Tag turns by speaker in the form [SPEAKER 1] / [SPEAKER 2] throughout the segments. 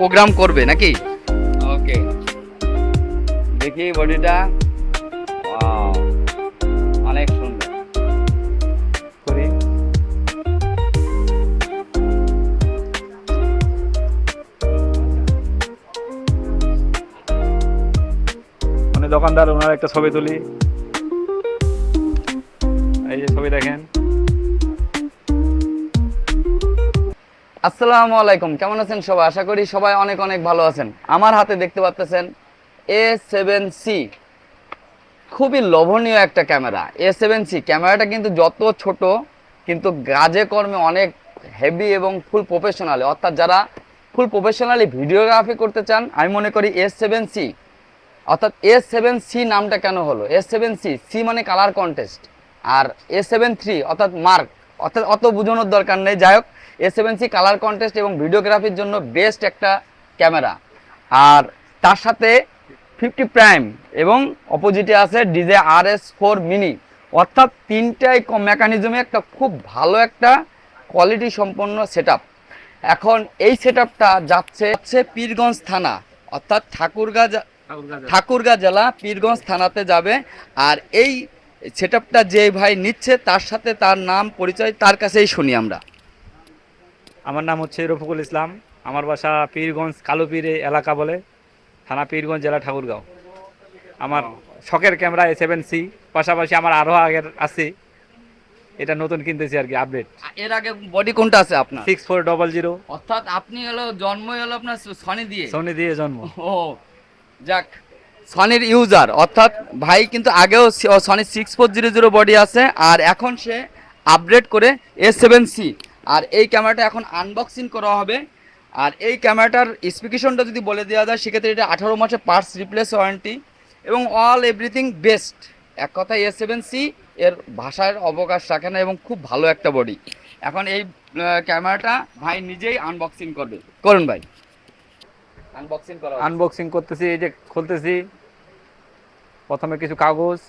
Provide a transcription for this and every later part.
[SPEAKER 1] Programme করবে নাকি? ওকে দেখি বডিটা। অনেক সুন্দর।
[SPEAKER 2] করি। মানে দোকানদার, ওনার একটা ছবি তুলি। এই যে ছবি দেখেন।
[SPEAKER 1] আসসালামু আলাইকুম, কেমন আছেন সবাই? আশা করি সবাই অনেক অনেক ভালো আছেন। আমার হাতে দেখতে পাচ্ছেন এ সেভেন সি খুবই লোভনীয় একটা ক্যামেরা। এ সেভেন সি ক্যামেরাটা কিন্তু যত ছোট, কিন্তু গাজে কর্মে অনেক হেভি এবং ফুল প্রফেশনালি অর্থাৎ যারা ফুল প্রফেশনালি ভিডিওগ্রাফি করতে চান, আমি মনে করি এস সেভেন সি অর্থাৎ এস সেভেন সি নামটা কেন হলো? এস সেভেন সি সি মানে কালার কন্টেস্ট আর এ সেভেন থ্রি অর্থাৎ মার্ক অর্থাৎ অত বোঝানোর দরকার নেই। যাই হোক A seven C colour contest এবং ভিডিওগ্রাফির জন্য বেস্ট একটা ক্যামেরা আর তার সাথে ফিফটি প্রাইম এবং অপোজিটে আছে DJI R S four mini অর্থাৎ তিনটাই কম মেকানিজমে একটা খুব ভালো একটা কোয়ালিটি সম্পন্ন সেট এখন এই সেট যাচ্ছে হচ্ছে পীরগঞ্জ থানা অর্থাৎ ঠাকুরগাঁ ঠাকুরগাঁ জেলা। পীরগঞ্জ থানাতে যাবে। আর এই সেটআপটা যে ভাই নিচ্ছে তার সাথে তার নাম পরিচয় তার কাছেই শুনি আমরা।
[SPEAKER 2] আমার নাম হচ্ছে রফিকুল ইসলাম। আমার বাসা পীরগঞ্জ কালোপীরে এলাকা বলে থানা পীরগঞ্জ জেলা ঠাকুরগাঁও। আমার শখের ক্যামেরা এ সেভেন সি পাশাপাশি আমার আরও আগের আছে। এটা নতুন কিনতেছি আর কি আপডেট
[SPEAKER 1] এর আগে বডি কোনটা আছে আপনার?
[SPEAKER 2] সিক্স ফোর ডবল জিরো
[SPEAKER 1] অর্থাৎ আপনি হলো জন্মই হলো আপনার সনি দিয়ে।
[SPEAKER 2] সোনি দিয়ে জন্ম।
[SPEAKER 1] ও যাক সনির ইউজার অর্থাৎ ভাই কিন্তু আগেও Sony six four zero zero body আছে আর এখন সে আপডেট করে এস সেভেন সি আর এই ক্যামেরাটা এখন আনবক্সিং করা হবে। আর এই ক্যামেরাটার স্পেসিফিকেশনটা যদি বলে দেওয়া যায়, সেক্ষেত্রে এটা আঠারো মাসে পার্টস রিপ্লেস ওয়ারেন্টি এবং অল এভরিথিং বেস্ট এক কথায় এস সেভেন সি এর ভাষার অবকাশ রাখে না এবং খুব ভালো একটা বডি এখন এই ক্যামেরাটা ভাই নিজেই আনবক্সিং করবে। করুন ভাই। আনবক্সিং করা
[SPEAKER 2] আনবক্সিং করতেছি, এই যে খুলতেছি। প্রথমে কিছু কাগজ।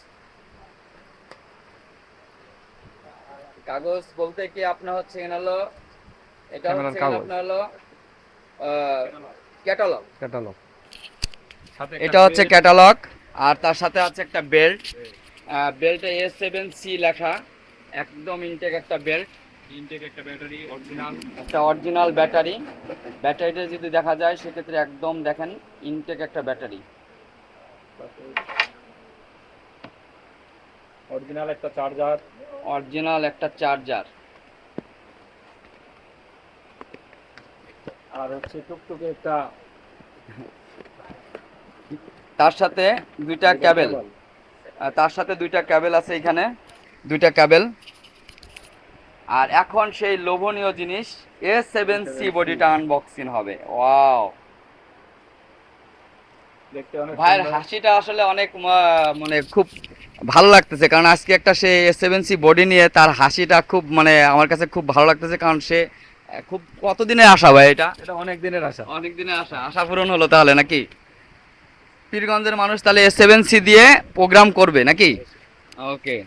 [SPEAKER 1] কাগজ বলতে কি আপনার হচ্ছে এখানে হলো এটা হচ্ছে আপনার হলো ক্যাটালগ
[SPEAKER 2] ক্যাটালগ
[SPEAKER 1] এটা হচ্ছে ক্যাটালগ আর তার সাথে আছে একটা বেল্ট বেল্টে এস সেভেন সি লেখা একদম ইনটেক একটা বেল্ট
[SPEAKER 2] ইনটেক একটা ব্যাটারি অরিজিনাল
[SPEAKER 1] একটা অরিজিনাল ব্যাটারি ব্যাটারিটা যদি দেখা যায় সেক্ষেত্রে একদম দেখেন ইনটেক একটা ব্যাটারি
[SPEAKER 2] অরিজিনাল একটা চার্জার?
[SPEAKER 1] অরিজিনাল একটা চার্জার।
[SPEAKER 2] আর হচ্ছে টুকটুকে একটা
[SPEAKER 1] তার সাথে দুইটা ক্যাবেল। আর তার সাথে দুইটা ক্যাবেল আছে এখানে দুইটা ক্যাবেল। আর এখন সেই লোভনীয় জিনিস এ সেভেন সি বডিটা আনবক্সিং হবে। ওয়াও ভাইয়ের। হাসিটা আসলে অনেক মানে খুব ভালো লাগতেছে। কারণ আজকে একটা সে সেভেন সি বডি নিয়ে তার হাসিটা খুব মানে আমার কাছে খুব ভালো লাগতেছে। কারণ সে খুব কতদিনের আশা ভাই এটা?
[SPEAKER 2] এটা অনেক দিনের আশা।
[SPEAKER 1] অনেক দিনের আশা। আশা পূরণ হলো তাহলে নাকি? পীরগঞ্জের মানুষ তাহলে সেভেন সি দিয়ে প্রোগ্রাম করবে নাকি? ওকে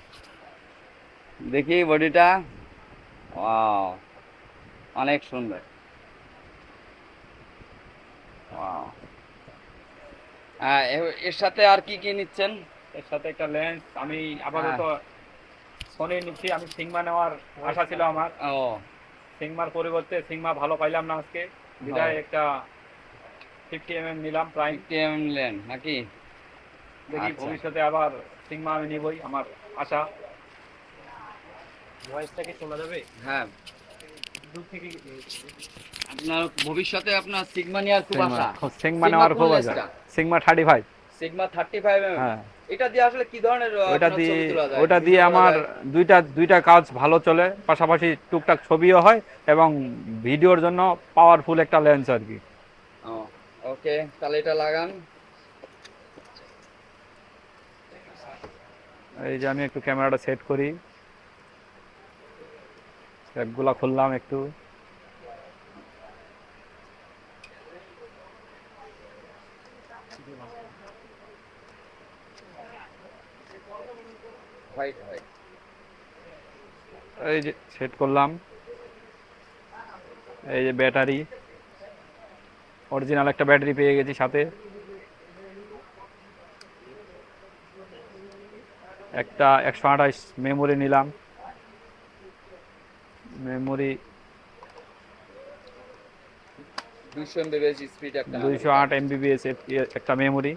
[SPEAKER 1] দেখি বডিটা ওয়াও অনেক সুন্দর। ওয়াও এর সাথে আর কি কি নিচ্ছেন?
[SPEAKER 2] এর সাথে একটা লেন্স আমি আপাতত সোনি নিচ্ছি আমি সিংমা নেওয়ার আশা ছিল আমার।
[SPEAKER 1] ও।
[SPEAKER 2] সিংমার পরিবর্তে সিংমা ভালো পাইলাম না আজকে। বিদায় একটা ফিফটি এম এম নিলাম প্রাইম
[SPEAKER 1] টিএম লেন নাকি?
[SPEAKER 2] দেখি
[SPEAKER 1] আচ্ছা।
[SPEAKER 2] ভবিষ্যতে আবার সিংমা আমি নিবই আমার আশা। ভয়েসটা কি শোনা যাবে?
[SPEAKER 1] হ্যাঁ। আপনার ভবিষ্যতে আপনার সিগমা নেওয়ার খুব আশা।
[SPEAKER 2] সিংমা নেওয়ার খুব আশা। Thirty five.
[SPEAKER 1] Sigma thirty five
[SPEAKER 2] হ্যাঁ।
[SPEAKER 1] এটা দিয়ে আসলে কি ধরনের
[SPEAKER 2] ওটা দিয়ে? ওটা দিয়ে আমার দুইটা দুইটা কাজ ভালো চলে। পাশাপাশি টুকটাক ছবিও হয় এবং ভিডিওর জন্য পাওয়ারফুল একটা লেন্স আর কি।
[SPEAKER 1] ওকে তাহলে এটা লাগান।
[SPEAKER 2] এই যে আমি একটু ক্যামেরাটা সেট করি। ট্যাপগুলা খুললাম একটু। এই যে সেট করলাম। এই যে ব্যাটারি। অরিজিনাল একটা ব্যাটারি পেয়ে গেছি সাথে। একটা একশো আঠাশ মেমোরি নিলাম। মেমোরি
[SPEAKER 1] দুইশো এমবিবিএস স্পিড একটা
[SPEAKER 2] দুইশো আট এমবিবিএস একটা মেমোরি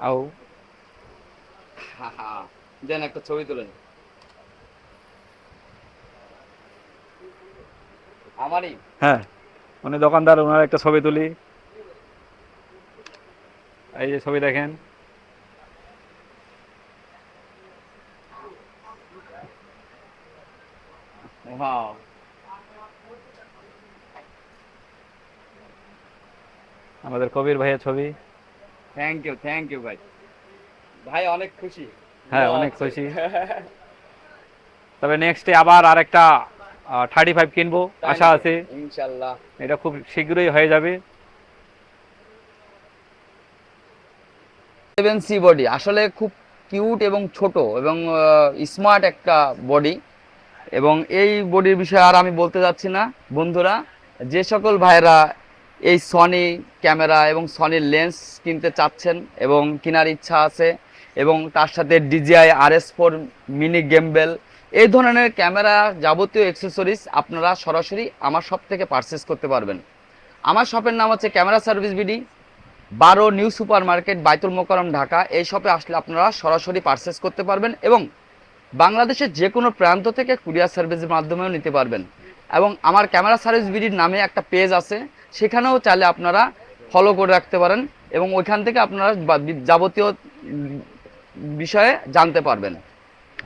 [SPEAKER 2] আও
[SPEAKER 1] দেন একটা ছবি তুলেন। আমারই?
[SPEAKER 2] হ্যাঁ উনি দোকানদার ওনার একটা ছবি তুলি। এই যে ছবি দেখেন।
[SPEAKER 1] ওয়াও।
[SPEAKER 2] আমাদের কবির ভাইয়ের ছবি।
[SPEAKER 1] থ্যাংক ইউ থ্যাংক ইউ ভাই। ভাই অনেক খুশি।
[SPEAKER 2] হ্যাঁ, অনেক খুশি। তবে নেক্সটে আবার আরেকটা থার্টি ফাইভ কিনবো আশা আছে।
[SPEAKER 1] ইনশাল্লাহ।
[SPEAKER 2] এটা খুব শীঘ্রই হয়ে যাবে।
[SPEAKER 1] সেভেন সি বডি আসলে খুব কিউট এবং ছোট এবং স্মার্ট একটা বডি এবং এই বডির বিষয়ে আর আমি বলতে যাচ্ছি না। বন্ধুরা যে সকল ভাইরা এই সনি ক্যামেরা এবং সনির লেন্স কিনতে চাচ্ছেন এবং কেনার ইচ্ছা আছে এবং তার সাথে DJI R S four mini gimbal এই ধরনের ক্যামেরা যাবতীয় অ্যাক্সেসরিজ আপনারা সরাসরি আমার শপ থেকে পারচেস করতে পারবেন। আমার শপের নাম হচ্ছে ক্যামেরা সার্ভিস বিডি, বারো new super market Baitul Mukarram Dhaka. এই শপে আসলে আপনারা সরাসরি পারচেস করতে পারবেন এবং বাংলাদেশের যে কোনো প্রান্ত থেকে কুরিয়ার সার্ভিসের মাধ্যমেও নিতে পারবেন। এবং আমার ক্যামেরা সার্ভিস বিডির নামে একটা পেজ আছে, সেখানেও চাইলে আপনারা ফলো করে রাখতে পারেন এবং ওইখান থেকে আপনারা যাবতীয় বিষয়ে জানতে পারবেন।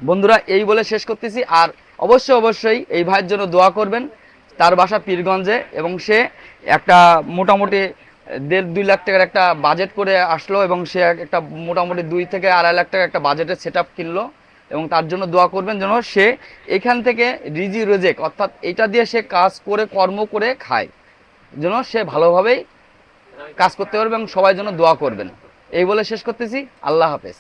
[SPEAKER 1] বন্ধুরা, এই বলে শেষ করতেছি, আর অবশ্যই অবশ্যই এই ভাইয়ের জন্য দোয়া করবেন, তার বাসা পীরগঞ্জে, এবং সে একটা মোটামুটি দেড় দুই লাখ টাকার একটা বাজেট করে আসলো, এবং সে একটা মোটামুটি দুই থেকে আড়াই লাখ টাকার একটা বাজেটের সেট কিনলো, এবং তার জন্য দোয়া করবেন যেন সে এখান থেকে রিজি রোজেক, অর্থাৎ এটা দিয়ে সে কাজ করে, কর্ম করে খায়, যেন সে ভালোভাবেই কাজ করতে পারবে, এবং সবাই যেন দোয়া করবেন। এই বলে শেষ করতেছি, আল্লাহ হাফেজ।